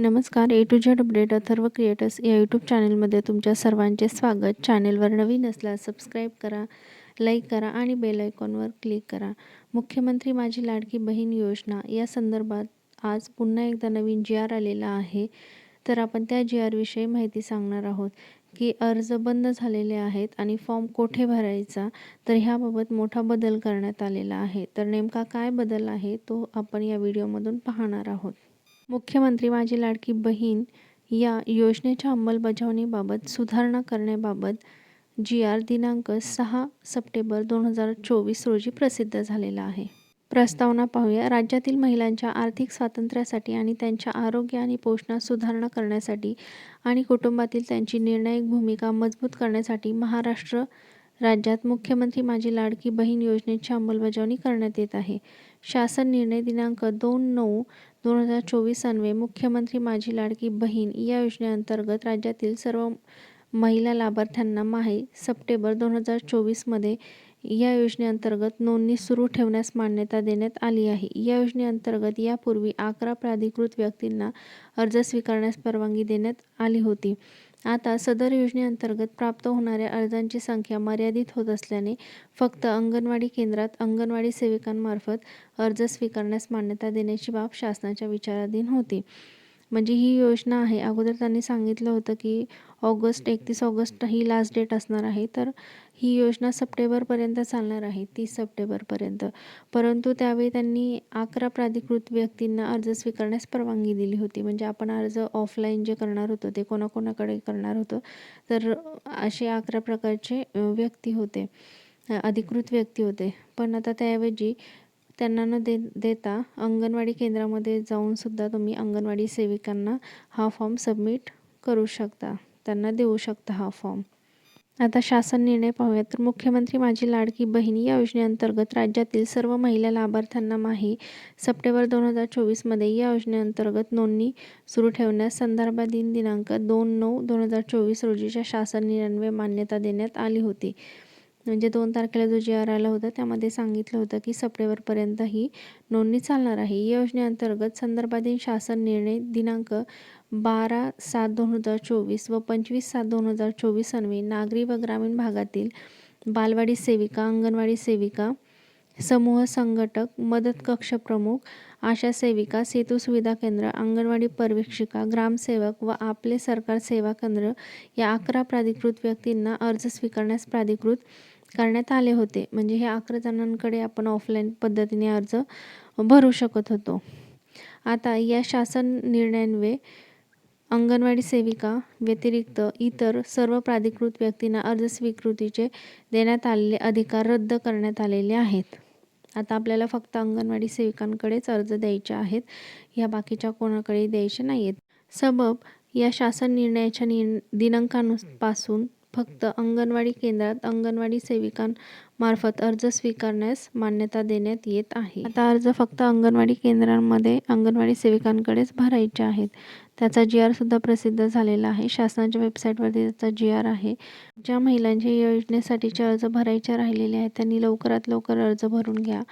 नमस्कार. A to Z update Atharva creators या YouTube चॅनलमध्ये तुमच्या सर्वांचे स्वागत. चॅनलवर नवीन असल्यास सबस्क्राईब करा लाईक करा आणि बेल आयकॉनवर क्लिक करा. मुख्यमंत्री माझी लाडकी बहीण योजना. या संदर्भात आज पुन्हा एकदा नवीन जी आर आलेला आहे. तर आपण त्या जी आरविषयी माहिती सांगणार आहोत की अर्ज बंद झालेले आहेत आणि फॉर्म कोठे भरायचा? तर ह्याबाबत मोठा बदल करण्यात आलेला आहे. तर नेमका काय बदल आहे तो आपण या व्हिडिओमधून पाहणार आहोत. मुख्यमंत्री माझी लाडकी बहीण या योजनेच्या अंमलबजावणीबाबत सुधारणा करण्याबाबत जी आर दिनांक सहा सप्टेंबर दोन हजार चोवीस रोजी प्रसिद्ध झालेला आहे. प्रस्तावना पाहूया. राज्यातील महिलांच्या आर्थिक स्वातंत्र्यासाठी आणि त्यांच्या आरोग्य आणि पोषणात सुधारणा करण्यासाठी आणि कुटुंबातील त्यांची निर्णायक भूमिका मजबूत करण्यासाठी महाराष्ट्र राज्यात मुख्यमंत्री माझी लाडकी बहीण योजनेची अंमलबजावणी करण्यात येत आहे. शासन निर्णय दिनांक दोन नऊ दोन हजार चोवीस अन्वे मुख्यमंत्री माझी लाडकी बहीण या योजनेअंतर्गत राज्यातील सर्व महिला लाभार्थ्यांना माहे सप्टेंबर दोन हजार चोवीसमध्ये या योजनेअंतर्गत नोंदणी सुरू ठेवण्यास मान्यता देण्यात आली आहे. या योजनेअंतर्गत यापूर्वी अकरा प्राधिकृत व्यक्तींना अर्ज स्वीकारण्यास परवानगी देण्यात आली होती. आता सदर योजनेअंतर्गत प्राप्त होणाऱ्या अर्जांची संख्या मर्यादित होत असल्याने फक्त अंगणवाडी केंद्रात अंगणवाडी सेविकांमार्फत अर्ज स्वीकारण्यास मान्यता देण्याची बाब शासनाच्या विचाराधीन होती. म्हणजे ही योजना आहे. अगोदर त्यांनी सांगितलं होतं की ऑगस्ट एकतीस ऑगस्ट ही लास्ट डेट असणार आहे. तर ही योजना सप्टेंबरपर्यंत चालणार आहे तीस सप्टेंबरपर्यंत परंतु त्यावेळी त्यांनी अकरा प्राधिकृत व्यक्तींना अर्ज स्वीकारण्यास परवानगी दिली होती. म्हणजे आपण अर्ज ऑफलाईन जे करणार होतो ते कोणाकोणाकडे करणार होतो तर असे अकरा प्रकारचे व्यक्ती होते. अधिकृत व्यक्ती होते. पण आता त्याऐवजी त्यांना न दे देता अंगणवाडी केंद्रामध्ये जाऊनसुद्धा तुम्ही अंगणवाडी सेविकांना हा फॉर्म सबमिट करू शकता. त्यांना देऊ शकता हा फॉर्म आता शासन निर्णय पाहूयात तर मुख्यमंत्री माझी लाडकी बहिणी या योजनेअंतर्गत राज्यातील सर्व महिला लाभार्थ्यांना माही सप्टेंबर दोन हजार चोवीसमध्ये या योजनेअंतर्गत नोंदणी सुरू ठेवण्यास संदर्भात दिन दिनांक दोन नऊ दोन हजार चोवीस रोजीच्या शासन निर्णय मान्यता देण्यात आली होती. म्हणजे दोन तारखेला जो जी आर आला होता त्यामध्ये सांगितलं होतं की सप्टेंबरपर्यंत ही नोंदणी चालणार आहे. या योजनेअंतर्गत संदर्भातील शासन निर्णय दिनांक बारा सात दोन हजार चोवीस व पंचवीस सात दोन हजार चोवीस अन्वये नागरी व ग्रामीण भागातील बालवाडी सेविका अंगणवाडी सेविका समूह संघटक मदत कक्ष प्रमुख आशा सेविका सेतू सुविधा केंद्र अंगणवाडी पर्यवेक्षिका ग्रामसेवक व आपले सरकार सेवा केंद्र या अकरा प्राधिकृत व्यक्तींना अर्ज स्वीकारण्यास प्राधिकृत करण्यात आले होते. म्हणजे हे अकरा जणांकडे आपण ऑफलाईन पद्धतीने अर्ज भरू शकत होतो. आता या शासन निर्णयांवे अंगणवाडी सेविका व्यतिरिक्त इतर सर्व प्राधिकृत व्यक्तींना अर्ज स्वीकृतीचे देण्यात आलेले अधिकार रद्द करण्यात आलेले आहेत. आता आपल्याला फक्त अंगणवाडी सेविकांकडेच अर्ज द्यायचे आहेत. ह्या बाकीच्या कोणाकडे द्यायचे नाही आहेत सबब या शासन निर्णयाच्या नि दिनांकानुपासून फक्त अंगणवाडी केंद्रात अंगणवाडी सेविकांमार्फत अर्ज स्वीकारण्यास मान्यता देण्यात येत आहे. आता अर्ज फक्त अंगणवाडी केंद्रांमध्ये अंगणवाडी सेविकांकडेच भरायचे आहेत. त्याचा जी आर सुद्धा प्रसिद्ध झालेला आहे. शासनाच्या वेबसाईटवरती त्याचा जी आर आहे. ज्या महिलांच्या योजनेसाठीचे अर्ज भरायचे राहिलेले आहेत त्यांनी लवकरात लवकर अर्ज भरून घ्या.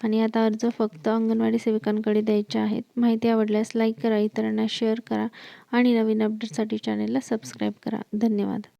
आणि आता अर्ज फक्त अंगणवाडी सेविकांकडे द्यायचे आहेत. माहिती आवडल्यास लाईक करा इतरांना शेअर करा आणि नवीन अपडेटसाठी चॅनेलला सबस्क्राईब करा. धन्यवाद.